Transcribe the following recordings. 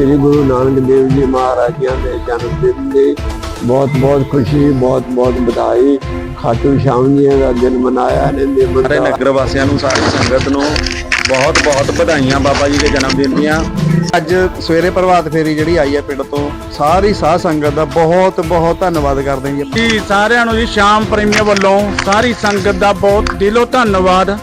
ਸ੍ਰੀ ਗੁਰੂ ਨਾਨਕ ਦੇਵ ਜੀ ਮਹਾਰਾਜਿਆਂ ਦੇ ਜਨਮ ਦਿਨ ਦੀ ਬਹੁਤ ਬਹੁਤ ਖੁਸ਼ੀ ਬਹੁਤ ਬਹੁਤ ਵਧਾਈ। ਖਾਟੂ ਸ਼ਾਮ ਜੀ ਦਾ ਦਿਨ ਮਨਾਇਆ ਨੇ ਦੇ ਸਾਰੇ ਨਗਰ ਵਾਸੀਆਂ ਨੂੰ ਸਾਰੀ ਸੰਗਤ ਨੂੰ ਬਹੁਤ ਬਹੁਤ ਵਧਾਈਆਂ ਬਾਬਾ ਜੀ ਦੇ ਜਨਮ ਦਿਨ ਦੀਆਂ। ਅੱਜ ਸਵੇਰੇ ਪ੍ਰਭਾਤ ਫੇਰੀ ਜਿਹੜੀ ਆਈ ਹੈ ਪਿੰਡ ਤੋਂ ਸਾਰੀ ਸਾਧ ਸੰਗਤ ਦਾ ਬਹੁਤ ਬਹੁਤ ਧੰਨਵਾਦ ਕਰਦੇ ਹਾਂ ਜੀ। ਜੀ ਸਾਰਿਆਂ ਨੂੰ ਜੀ ਸ਼ਾਮ ਪ੍ਰੇਮੀਆਂ ਵੱਲੋਂ ਸਾਰੀ ਸੰਗਤ ਦਾ ਬਹੁਤ ਦਿਲੋਂ ਧੰਨਵਾਦ।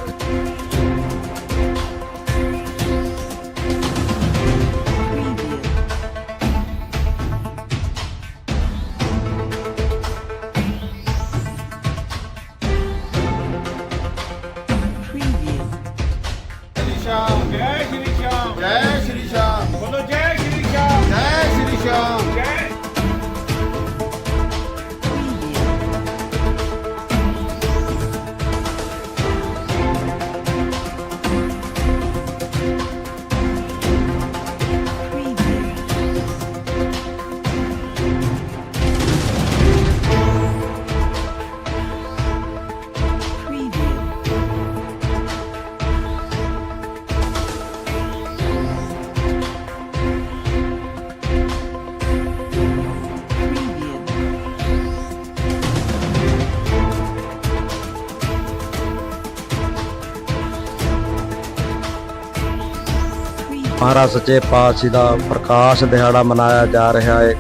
ਮਹਾਰਾਜ ਸੱਚੇ ਪਾਤਸ਼ਾਹ ਦਾ ਪ੍ਰਕਾਸ਼ ਦਿਹਾੜਾ ਮਨਾਇਆ ਜਾ ਰਿਹਾ ਹੈ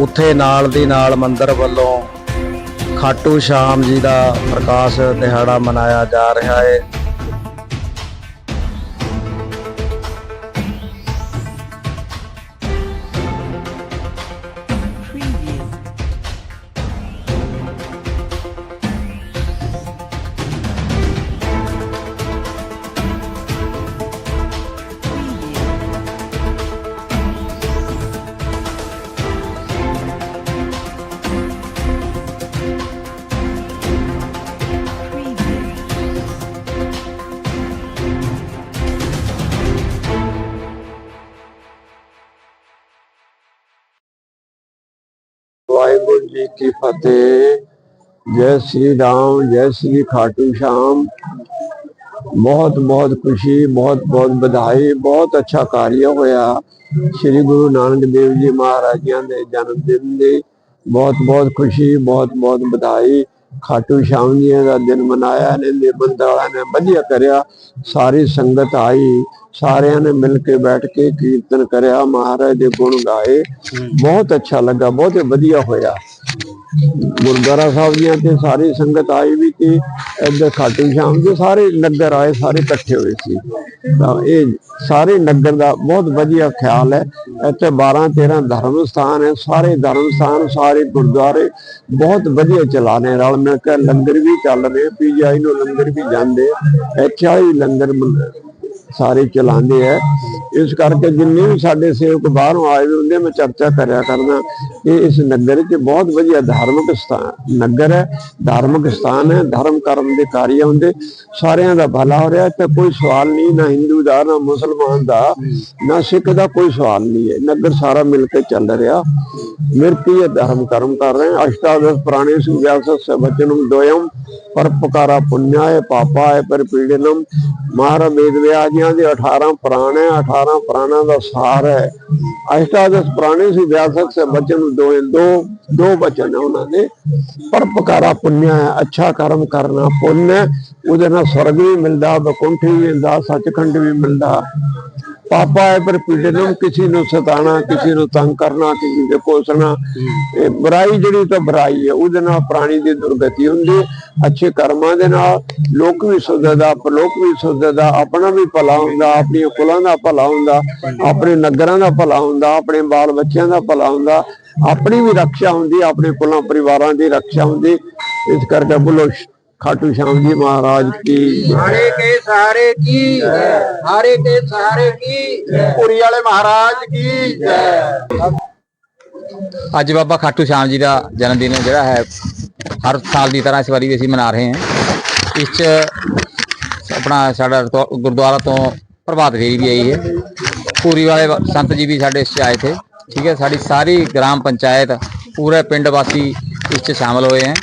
ਉੱਥੇ ਨਾਲ ਦੀ ਨਾਲ ਮੰਦਰ ਵੱਲੋਂ ਖਾਟੂ ਸ਼ਾਮ ਜੀ ਦਾ ਪ੍ਰਕਾਸ਼ ਦਿਹਾੜਾ ਮਨਾਇਆ ਜਾ ਰਿਹਾ ਹੈ ਜੀ ਕੀ ਫਤਿਹ। ਜੈ ਸ੍ਰੀ ਰਾਮ, ਜੈ ਸ੍ਰੀ ਖਾਟੂ ਸ਼ਾਮ। ਬਹੁਤ ਬਹੁਤ ਖੁਸ਼ੀ, ਬਹੁਤ ਬਹੁਤ ਵਧਾਈ, ਬਹੁਤ ਅੱਛਾ ਕਾਰਿਆ ਹੋਇਆ। ਸ੍ਰੀ ਗੁਰੂ ਨਾਨਕ ਦੇਵ ਜੀ ਮਹਾਰਾਜਿਆਂ ਦੇ ਜਨਮ ਦਿਨ ਦੀ ਬਹੁਤ ਬਹੁਤ ਖੁਸ਼ੀ, ਬਹੁਤ ਬਹੁਤ ਵਧਾਈ। ਖਾਟੂ ਸ਼ਾਮ ਜੀ ਦਾ ਦਿਨ ਮਨਾਇਆ ਨੇ ਦੇ ਬੰਦਾਲਾ ਨੇ ਵਧੀਆ ਕਰਿਆ। ਸਾਰੀ ਸੰਗਤ ਆਈ। ਸਾਰਿਆਂ ਨੇ ਮਿਲ ਕੇ ਬੈਠ ਕੇ ਕੀਰਤਨ ਕਰਿਆ, ਮਹਾਰਾਜ ਦੇ ਗੁਣ ਗਾਏ। ਬਹੁਤ ਅੱਛਾ ਲੱਗਾ, ਬਹੁਤ ਵਧੀਆ ਹੋਇਆ। ਗੁਰਦੁਆਰਾ ਸਾਹਿਬ ਦੀਆਂ ਤੇ ਸਾਰੀ ਸੰਗਤ ਆਈ ਵੀ ਤੇ ਇੱਧਰ ਖਾਟੂ ਸ਼ਾਮ ਦੇ ਸਾਰੇ ਨਗਰ ਆਏ, ਸਾਰੇ ਇਕੱਠੇ ਹੋਏ ਸੀ। ਤਾਂ ਇਹ ਸਾਰੇ ਨਗਰ ਦਾ ਬਹੁਤ ਵਧੀਆ ਖਿਆਲ ਹੈ। ਇੱਥੇ 12 13 ਧਰਮ ਸਥਾਨ ਹੈ, ਸਾਰੇ ਧਰਮ ਸਥਾਨ, ਸਾਰੇ ਗੁਰਦੁਆਰੇ ਬਹੁਤ ਵਧੀਆ ਚਲਾਣੇ ਰਲ ਮਿਲ ਕੇ ਲੰਗਰ ਵੀ ਚੱਲ ਰਹੇ ਪੀਜੀਆਈ ਨੂੰ ਲੰਗਰ ਵੀ ਜਾਂਦੇ ਇੱਥੇ ਆਈ ਲੰਗਰ ਸਾਰੇ ਚਲਾਉਂਦੇ ਆ। ਇਸ ਕਰਕੇ ਜਿੰਨੇ ਵੀ ਸਾਡੇ ਸੇਵਕ ਬਾਹਰੋਂ ਆਏ ਹੁੰਦੇ ਮੈਂ ਚਰਚਾ ਕਰਿਆ ਕਰਦਾ ਕਿ ਇਸ ਨਗਰ 'ਚ ਬਹੁਤ ਵਧੀਆ ਧਾਰਮਿਕ ਸਥਾਨ, ਨਗਰ ਹੈ, ਧਾਰਮਿਕ ਸਥਾਨ ਹੈ, ਧਰਮ ਕਰਮ ਦੇ ਕਾਰਜ ਹੁੰਦੇ, ਸਾਰਿਆਂ ਦਾ ਭਲਾ ਹੋ ਰਿਹਾ। ਤੇ ਕੋਈ ਸਵਾਲ ਨਹੀਂ, ਨਾ ਹਿੰਦੂ ਦਾ, ਨਾ ਮੁਸਲਮਾਨ ਦਾ, ਨਾ ਸਿੱਖ ਦਾ ਕੋਈ ਸਵਾਲ ਨਹੀਂ ਹੈ। ਨਗਰ ਸਾਰਾ ਮਿਲ ਕੇ ਚੱਲ ਰਿਹਾ। ਮਿਰਤੀ ਹੈ, ਧਰਮ ਕਰਮ ਕਰ ਰਹੇ ਅਸ਼ਟਾਦਸ਼ ਪ੍ਰਾਣੇ ਸੁਵਿਆਸਤ ਸਵਚਨਮ ਦੋਯਮ ਪਰ ਪੁਕਾਰਾ ਪੁੰਨਿਆਏ ਪਾਪਾਏ ਪਰ ਪੀੜਨਮ ਮਹਾਰਾ ਵੇਦ ਵਿਆਜੀਆਂ ਦੇ 18 ਪ੍ਰਾਣ ਹੈ 18 ਪ੍ਰਾਣਾਂ ਦਾ ਸਾਰ ਹੈ। ਅਸ਼ਟਾਦਸ਼ ਪ੍ਰਾਣੀ ਸੀ ਵਿਆਸਕ ਸੇ ਬਚਨ ਦੋ ਦੋ ਦੋ ਬਚਨ ਹੈ ਉਹਨਾਂ ਦੇ। ਪਰਪਕਾਰਾ ਪੁੰਨਿਆ ਹੈ, ਅੱਛਾ ਕਰਮ ਕਰਨਾ ਪੁੰਨ ਹੈ। ਉਹਦੇ ਨਾਲ ਸਵਰਗ ਵੀ ਮਿਲਦਾ ਬਕੁੰਠ ਵੀ ਮਿਲਦਾ, ਸੱਚਖੰਡ ਵੀ ਮਿਲਦਾ। ਪਾਪਾ ਹੈ, ਪਰ ਪੀੜੇ ਨੂੰ ਕਿਸੇ ਨੂੰ ਸਤਾਣਾ ਕਿਸੇ ਨੂੰ ਤੰਗ ਕਰਨਾ, ਕਿਸੇ ਦੇ ਕੋਸਣਾ। ਇਹ ਬੁਰਾਈ ਜਿਹੜੀ ਤਾਂ ਬੁਰਾਈ ਹੈ। ਉਹਦੇ ਨਾਲ ਪ੍ਰਾਣੀ ਦੀ ਦੁਰਗਤੀ ਹੁੰਦੀ ਅੱਛੇ ਕਰਮਾਂ ਦੇ ਨਾਲ ਲੋਕ ਵੀ ਸੁਧਦਾ ਪਰਲੋਕ ਵੀ ਸੁਧਦਾ ਆਪਣਾ ਵੀ ਭਲਾ ਹੁੰਦਾ, ਆਪਣੀਆਂ ਕੁਲਾਂ ਦਾ ਭਲਾ ਹੁੰਦਾ, ਆਪਣੇ ਨਗਰਾਂ ਦਾ ਭਲਾ ਹੁੰਦਾ, ਆਪਣੇ ਬਾਲ ਬੱਚਿਆਂ ਦਾ ਭਲਾ ਹੁੰਦਾ। ਆਪਣੀ ਵੀ ਰੱਖਿਆ ਹੁੰਦੀ, ਆਪਣੇ ਕੁਲਾਂ, ਪਰਿਵਾਰਾਂ ਦੀ ਰੱਖਿਆ ਹੁੰਦੀ। ਇਸ ਕਰਕੇ ਬੋਲੋ ਖਾਟੂ ਸ਼ਾਮ ਜੀ ਮਹਾਰਾਜ ਕੀ ਜੈ। ਹਾਰੇ ਕੇ ਸਹਾਰੇ ਕੀ ਹਾਰੇ ਕੇ ਸਹਾਰੇ ਕੀ ਪੁਰੀ ਵਾਲੇ ਮਹਾਰਾਜ ਕੀ ਜੈ। ਅੱਜ ਬਾਬਾ ਖਾਟੂ ਸ਼ਾਮ ਜੀ ਦਾ ਜਨਮ ਦਿਨ ਜਿਹੜਾ ਹੈ ਹਰ ਸਾਲ ਦੀ ਤਰ੍ਹਾਂ ਇਸ ਵਾਰੀ ਵੀ ਅਸੀਂ ਮਨਾ ਰਹੇ ਹਾਂ। ਇਸ 'ਚ ਆਪਣਾ ਸਾਡਾ ਗੁਰਦੁਆਰਾ ਤੋਂ ਪ੍ਰਭਾਤ ਫੇਰੀ ਵੀ ਆਈ ਹੈ। ਪੂਰੀ ਵਾਲੇ ਸੰਤ ਜੀ ਵੀ ਸਾਡੇ ਇਸ 'ਚ ਆਏ ਥੇ। ਠੀਕ ਹੈ ਸਾਡੀ ਸਾਰੀ ਗ੍ਰਾਮ ਪੰਚਾਇਤ ਪੂਰੇ ਪਿੰਡ ਵਾਸੀ ਇਸ 'ਚ ਸ਼ਾਮਲ ਹੋਏ ਹੈ।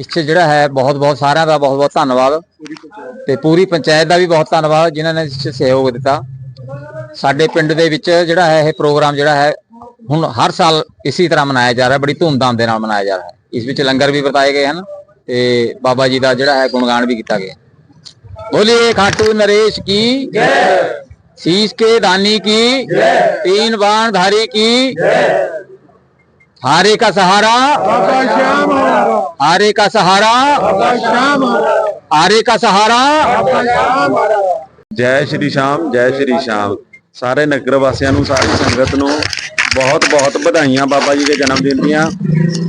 ਇਸ ਜਿਹੜਾ ਹੈ ਬਹੁਤ ਬਹੁਤ ਸਾਰਿਆਂ ਦਾ ਬਹੁਤ ਬਹੁਤ ਧੰਨਵਾਦ ਤੇ ਪੂਰੀ ਪੰਚਾਇਤ ਦਾ ਵੀ ਬਹੁਤ ਧੰਨਵਾਦ ਜਿਨ੍ਹਾਂ ਨੇ ਇਸ ਸਹਿਯੋਗ ਦਿੱਤਾ। ਸਾਡੇ ਪਿੰਡ ਦੇ ਵਿੱਚ ਜਿਹੜਾ ਹੈ ਇਹ ਪ੍ਰੋਗਰਾਮ ਜਿਹੜਾ ਹੈ ਹੁਣ ਹਰ ਸਾਲ ਇਸੇ ਤਰ੍ਹਾਂ ਮਨਾਇਆ ਜਾ ਰਿਹਾ ਬੜੀ ਧੂਮਧਾਮ ਦੇ ਨਾਲ ਮਨਾਇਆ ਜਾ ਰਿਹਾ ਹੈ। ਇਸ ਵਿੱਚ ਲੰਗਰ ਵੀ ਵਰਤਾਏ ਗਏ ਹਨ ਤੇ ਬਾਬਾ ਜੀ ਦਾ ਜਿਹੜਾ ਹੈ ਗੁਣਗਾਨ ਵੀ ਕੀਤਾ ਗਿਆ। ਬੋਲੀਏ ਖਾਟੂ ਨਰੇਸ਼ ਕੀ? ਜੈ। ਸੀਸ ਕੇ ਦਾਨੀ ਕੀ? ਜੈ। ਤੀਨ ਬਾਣ ਧਾਰੀ ਕੀ? ਜੈ। ਹਾਰੇ ਕਾ ਸਹਾਰਾ? ਬਾਬਾ ਸ਼ਾਮ हारे का सहारा हारे का सहारा ਜੈ ਸ਼੍ਰੀ ਸ਼ਾਮ ਜੈ ਸ਼੍ਰੀ ਸ਼ਾਮ ਸਾਰੇ ਨਗਰ ਵਾਸੀਆਂ ਨੂੰ ਸਾਰੀ ਸੰਗਤ ਨੂੰ ਬਹੁਤ ਬਹੁਤ ਵਧਾਈਆਂ ਬਾਬਾ ਜੀ ਦੇ ਜਨਮ ਦਿਨ ਦੀਆਂ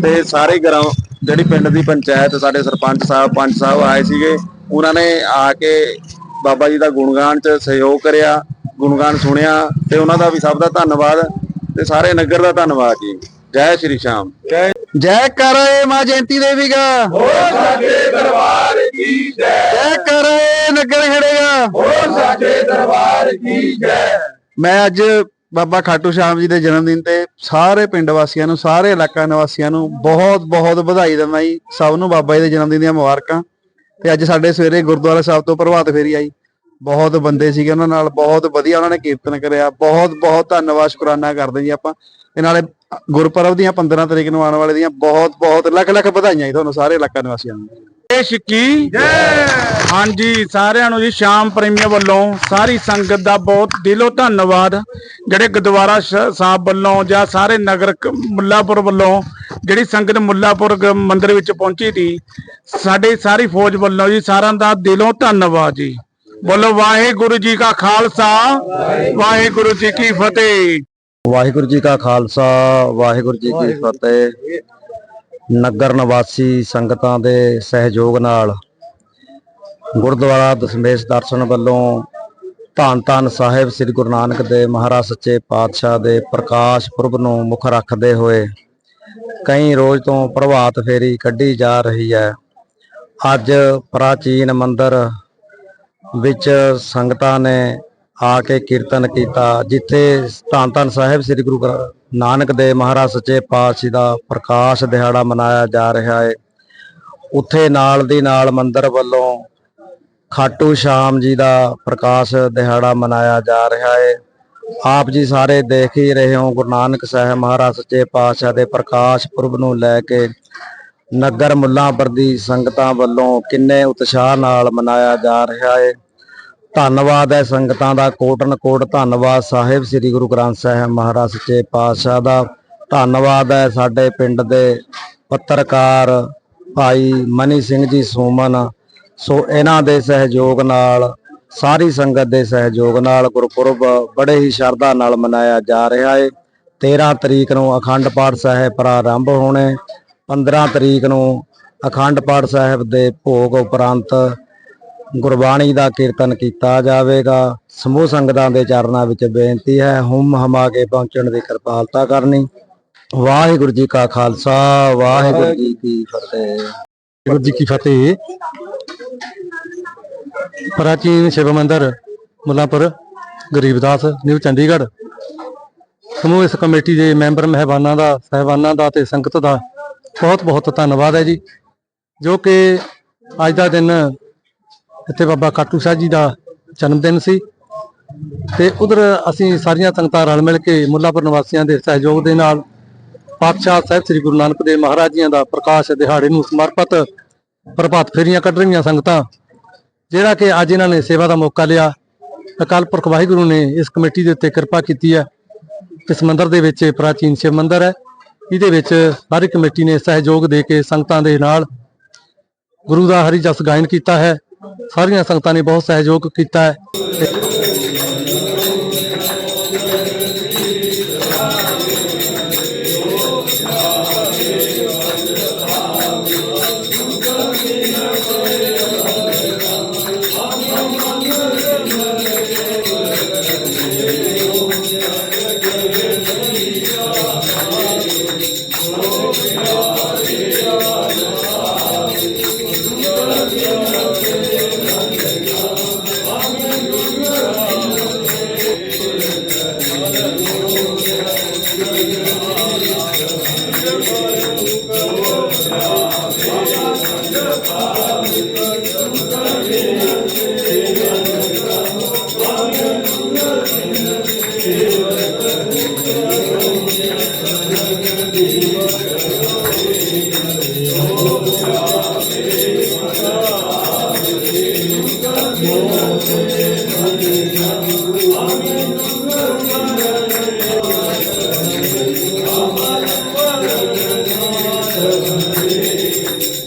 ਤੇ ਸਾਰੇ ਗਰਾਉਂ ਜਿਹੜੀ ਪਿੰਡ ਦੀ ਪੰਚਾਇਤ ਸਾਡੇ ਸਰਪੰਚ ਸਾਹਿਬ ਪੰਚ ਸਾਹਿਬ ਆਏ ਸੀਗੇ ਉਹਨਾਂ ਨੇ ਆ ਕੇ ਬਾਬਾ ਜੀ ਦਾ ਗੁਣਗਾਨ ਚ ਸਹਿਯੋਗ ਕਰਿਆ ਗੁਣਗਾਨ ਸੁਣਿਆ ਤੇ ਉਹਨਾਂ ਦਾ ਵੀ ਸਭ ਦਾ ਧੰਨਵਾਦ ਤੇ ਸਾਰੇ ਨਗਰ ਦਾ ਧੰਨਵਾਦ ਜੀ ਜੈ ਸ਼੍ਰੀ ਸ਼ਾਮ। ਜੈ ਕਰੇ ਮਾਂ ਜਯੰਤੀ ਦੇਵੀ ਦਾ ਹੋ ਸਾਡੇ ਦਰਬਾਰ ਕੀ ਜੈ। ਜੈ ਕਰੇ ਨਗਰ ਖੜੇਗਾ। ਹੋ ਸਾਡੇ ਦਰਬਾਰ ਕੀ ਜੈ। ਮੈਂ ਅੱਜ ਬਾਬਾ ਖਾਟੂ ਸ਼ਾਮ ਜੀ ਦੇ ਜਨਮ ਦਿਨ ਤੇ ਸਾਰੇ ਪਿੰਡ ਵਾਸੀਆਂ ਨੂੰ ਸਾਰੇ ਇਲਾਕਾ ਨਿਵਾਸੀਆਂ ਨੂੰ ਬਹੁਤ ਬਹੁਤ ਵਧਾਈ ਦਿੰਦਾ ਜੀ। ਸਭ ਨੂੰ ਬਾਬਾ ਜੀ ਦੇ ਜਨਮ ਦਿਨ ਦੀਆਂ ਮੁਬਾਰਕਾਂ। ਤੇ ਅੱਜ ਸਾਡੇ ਸਵੇਰੇ ਗੁਰਦੁਆਰਾ ਸਾਹਿਬ ਤੋਂ ਪ੍ਰਭਾਤ ਫੇਰੀ ਆਈ। ਬਹੁਤ ਬੰਦੇ ਸੀਗੇ ਉਹਨਾਂ ਨਾਲ ਬਹੁਤ ਵਧੀਆ ਉਹਨਾਂ ਨੇ ਕੀਰਤਨ ਕਰਿਆ। ਬਹੁਤ ਬਹੁਤ ਧੰਨਵਾਦ ਸ਼ੁਕਰਾਨਾ ਕਰਦੇ ਜੀ ਆਪਾਂ। ਤੇ ਨਾਲੇ ਗੁਰਪੁਰਬ ਦੀਆਂ 15 ਤਰੀਕ ਨੂੰ ਆਉਣ ਵਾਲੇ ਦੀਆਂ ਬਹੁਤ ਬਹੁਤ ਲੱਖ ਲੱਖ ਵਧਾਈਆਂ ਜੀ ਤੁਹਾਨੂੰ ਸਾਰੇ ਇਲਾਕਾ ਨਿਵਾਸੀਆਂ ਨੂੰ। ਦੇਸ਼ ਕੀ? ਜੈ! ਹਾਂਜੀ ਸਾਰਿਆਂ ਨੂੰ ਜੀ ਸ਼ਾਮ ਪ੍ਰੇਮੀਆਂ ਵੱਲੋਂ ਸਾਰੀ ਸੰਗਤ ਦਾ ਬਹੁਤ ਦਿਲੋਂ ਧੰਨਵਾਦ। ਜਿਹੜੇ ਗੁਰਦੁਆਰਾ ਸਾਹਿਬ ਵੱਲੋਂ ਜਾਂ ਸਾਰੇ ਨਗਰ ਮੁੱਲਾਪੁਰ ਵੱਲੋਂ ਜਿਹੜੀ ਸੰਗਤ ਮੁੱਲਾਪੁਰ ਮੰਦਿਰ ਵਿੱਚ ਪਹੁੰਚੀ ਸੀ ਸਾਡੀ ਸਾਰੀ ਫੌਜ ਵੱਲੋਂ ਜੀ ਸਾਰਿਆਂ ਦਾ ਦਿਲੋਂ ਧੰਨਵਾਦ ਜੀ। ਬੋਲੋ ਵਾਹਿਗੁਰੂ ਜੀ ਕਾ ਖਾਲਸਾ ਵਾਹਿਗੁਰੂ ਜੀ ਕੀ ਫਤਿਹ। ਵਾਹਿਗੁਰੂ ਜੀ ਕਾ ਖਾਲਸਾ ਵਾਹਿਗੁਰੂ ਜੀ ਕੀ ਫਤਿਹ। ਨਗਰ ਨਿਵਾਸੀ ਸੰਗਤਾਂ ਦੇ ਸਹਿਯੋਗ ਨਾਲ ਗੁਰਦੁਆਰਾ ਦਸ਼ਮੇਸ਼ ਦਰਸ਼ਨ ਵੱਲੋਂ ਧੰਨ ਧੰਨ ਸਾਹਿਬ ਸ੍ਰੀ ਗੁਰੂ ਨਾਨਕ ਦੇਵ ਮਹਾਰਾਜ ਸੱਚੇ ਪਾਤਸ਼ਾਹ ਦੇ ਪ੍ਰਕਾਸ਼ ਪੁਰਬ ਨੂੰ ਮੁੱਖ ਰੱਖਦੇ ਹੋਏ ਕਈ ਰੋਜ਼ ਤੋਂ ਪ੍ਰਭਾਤ ਫੇਰੀ ਕੱਢੀ ਜਾ ਰਹੀ ਹੈ। ਅੱਜ ਪ੍ਰਾਚੀਨ ਮੰਦਿਰ ਵਿੱਚ ਸੰਗਤਾਂ ਨੇ ਆ ਕੇ ਕੀਰਤਨ ਕੀਤਾ, ਜਿੱਥੇ ਧੰਨ ਧੰਨ ਸਾਹਿਬ ਸ੍ਰੀ ਗੁਰੂ ਗ੍ਰੰ- ਨਾਨਕ ਦੇਵ ਮਹਾਰਾਜ ਸੱਚੇ ਪਾਤਸ਼ਾਹ ਦਾ ਪ੍ਰਕਾਸ਼ ਦਿਹਾੜਾ ਮਨਾਇਆ ਜਾ ਰਿਹਾ ਹੈ ਉੱਥੇ ਨਾਲ ਦੀ ਨਾਲ ਮੰਦਰ ਵੱਲੋਂ ਖਾਟੂ ਸ਼ਾਮ ਜੀ ਦਾ ਪ੍ਰਕਾਸ਼ ਦਿਹਾੜਾ ਮਨਾਇਆ ਜਾ ਰਿਹਾ ਹੈ ਆਪ ਜੀ ਸਾਰੇ ਦੇਖ ਹੀ ਰਹੇ ਹੋ ਗੁਰੂ ਨਾਨਕ ਸਾਹਿਬ ਮਹਾਰਾਜ ਸੱਚੇ ਪਾਤਸ਼ਾਹ ਦੇ ਪ੍ਰਕਾਸ਼ ਪੁਰਬ ਨੂੰ ਲੈ ਕੇ ਨਗਰ ਮੁੱਲਾਂਪੁਰ ਦੀ ਸੰਗਤਾਂ ਵੱਲੋਂ ਕਿੰਨੇ ਉਤਸ਼ਾਹ ਨਾਲ ਮਨਾਇਆ ਜਾ ਰਿਹਾ ਹੈ ਧੰਨਵਾਦ ਹੈ ਸੰਗਤਾਂ ਦਾ ਕੋਟਨ ਕੋਟ ਧੰਨਵਾਦ ਸਾਹਿਬ, ਸ੍ਰੀ ਗੁਰੂ ਗ੍ਰੰਥ ਸਾਹਿਬ ਮਹਾਰਾਜ ਸੱਚੇ ਪਾਤਸ਼ਾਹ ਦਾ। ਧੰਨਵਾਦ ਹੈ ਸਾਡੇ ਪਿੰਡ ਦੇ ਪੱਤਰਕਾਰ ਭਾਈ ਮਨੀ ਸਿੰਘ ਜੀ ਸੋਮਨ। ਸੋ ਇਹਨਾਂ ਦੇ ਸਹਿਯੋਗ ਨਾਲ, ਸਾਰੀ ਸੰਗਤ ਦੇ ਸਹਿਯੋਗ ਨਾਲ ਗੁਰਪੁਰਬ ਬੜੇ ਹੀ ਸ਼ਰਧਾ ਨਾਲ ਮਨਾਇਆ ਜਾ ਰਿਹਾ ਹੈ 13 ਤਰੀਕ ਨੂੰ ਅਖੰਡ ਪਾਠ ਸਾਹਿਬ ਪ੍ਰਾਰੰਭ ਹੋਣੇ 15 ਤਰੀਕ ਨੂੰ ਅਖੰਡ ਪਾਠ ਸਾਹਿਬ ਦੇ ਭੋਗ ਉਪਰੰਤ ਗੁਰਬਾਣੀ ਦਾ ਕੀਰਤਨ ਕੀਤਾ ਜਾਵੇਗਾ। ਸਮੂਹ ਸੰਗਤਾਂ ਦੇ ਚਰਨਾਂ ਵਿੱਚ ਬੇਨਤੀ ਹੈ, ਹੁਮ ਹਮਾ ਕੇ ਪਹੁੰਚਣ ਦੀ ਕਿਰਪਾਲਤਾ ਕਰਨੀ। ਵਾਹਿਗੁਰੂ ਜੀ ਕਾ ਖਾਲਸਾ, ਵਾਹਿਗੁਰੂ ਜੀ ਕੀ ਫਤਿਹ। ਵਾਹਿਗੁਰੂ ਜੀ ਕੀ ਫਤਿਹ। ਪ੍ਰਾਚੀਨ ਸ਼ਿਵ ਮੰਦਿਰ, ਮੁੱਲਾਂਪੁਰ, ਗਰੀਬਦਾਸ ਨਿਊ ਚੰਡੀਗੜ੍ਹ। ਸਮੂਹ ਇਸ ਕਮੇਟੀ ਦੇ ਮੈਂਬਰ, ਮਹਿਬਾਨਾਂ ਦਾ, ਸਹਿਬਾਨਾਂ ਦਾ ਤੇ ਸੰਗਤ ਦਾ ਬਹੁਤ ਬਹੁਤ ਧੰਨਵਾਦ ਹੈ ਜੀ, ਜੋ ਕਿ ਅੱਜ ਦਾ ਦਿਨ ਇੱਥੇ ਬਾਬਾ ਕਾਟੂ ਸਾਹਿਬ ਜੀ ਦਾ ਜਨਮ ਦਿਨ ਸੀ। ਤੇ ਉਧਰ ਅਸੀਂ ਸਾਰੀਆਂ ਸੰਗਤਾਂ ਰਲ ਮਿਲ ਕੇ ਮੁੱਲਾਪੁਰ ਨਿਵਾਸੀਆਂ ਦੇ ਸਹਿਯੋਗ ਦੇ ਨਾਲ ਪਾਤਸ਼ਾਹ ਸਾਹਿਬ ਸ੍ਰੀ ਗੁਰੂ ਨਾਨਕ ਦੇਵ ਮਹਾਰਾਜ ਜੀਆਂ ਦਾ ਪ੍ਰਕਾਸ਼ ਦਿਹਾੜੇ ਨੂੰ ਸਮਰਪਿਤ ਪ੍ਰਭਾਤ ਫੇਰੀਆਂ ਕੱਢ ਰਹੀਆਂ ਸੰਗਤਾਂ, ਜਿਹੜਾ ਕਿ ਅੱਜ ਇਹਨਾਂ ਨੇ ਸੇਵਾ ਦਾ ਮੌਕਾ ਲਿਆ। ਅਕਾਲ ਪੁਰਖ ਵਾਹਿਗੁਰੂ ਨੇ ਇਸ ਕਮੇਟੀ ਦੇ ਉੱਤੇ ਕਿਰਪਾ ਕੀਤੀ ਹੈ। ਇਸ ਮੰਦਿਰ ਦੇ ਵਿੱਚ ਪ੍ਰਾਚੀਨ ਸ਼ਿਵ ਮੰਦਿਰ ਹੈ। ਇਹਦੇ ਵਿੱਚ ਸਾਰੀ ਕਮੇਟੀ ਨੇ ਸਹਿਯੋਗ ਦੇ ਕੇ ਸੰਗਤਾਂ ਦੇ ਨਾਲ ਗੁਰੂ ਦਾ ਹਰੀ ਜਸ ਗਾਇਨ ਕੀਤਾ ਹੈ। ਸਾਰੀਆਂ ਸੰਗਤਾਂ ਨੇ ਬਹੁਤ ਸਹਿਯੋਗ ਕੀਤਾ ਹੈ।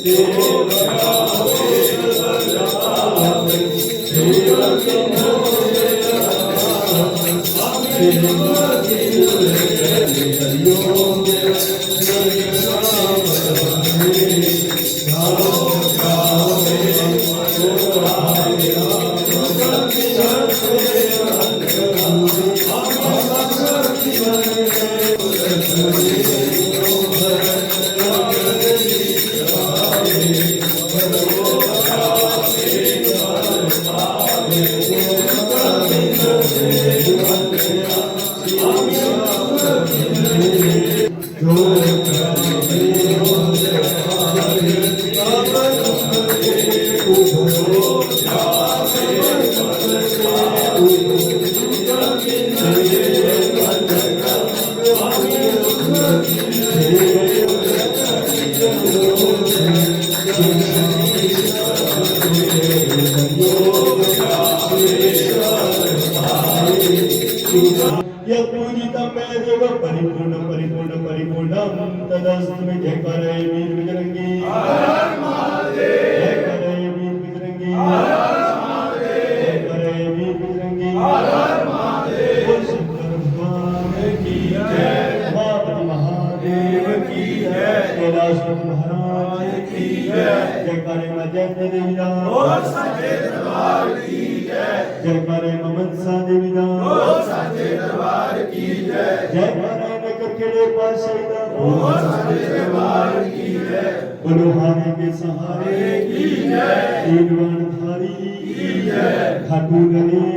Deus. పూజిత మేదేవ పరిపూర్ణ పరిపూర్ణ పరిపూర్ణ తదాస్తు జయ పరై వీర విజరంగి ਮਾਨ ਕੀ ਜੈ ਜੈ ਕਰੇ ਮਜੈ ਦੇ ਵਿਦਾ ਹੋ ਸਾਡੇ ਦਰਬਾਰ ਕੀ ਜੈ ਜੈ ਕਰੇ ਮਮਨਸਾ ਦੇ ਵਿਦਾ ਹੋ ਸਾਡੇ ਦਰਬਾਰ ਕੀ ਜੈ ਜੈ ਕਰੇ ਨਗਰ ਕਿਹੜੇ ਪਾਸੇ ਦਾ ਹੋ ਸਾਡੇ ਦਰਬਾਰ ਕੀ ਜੈ ਬੋਲੋ ਹਾਰੇ ਕੇ ਸਹਾਰੇ ਕੀ ਜੈ ਦੀਵਾਨ ਧਾਰੀ ਕੀ ਜੈ ਖਾਟੂ ਗਲੇ